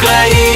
可以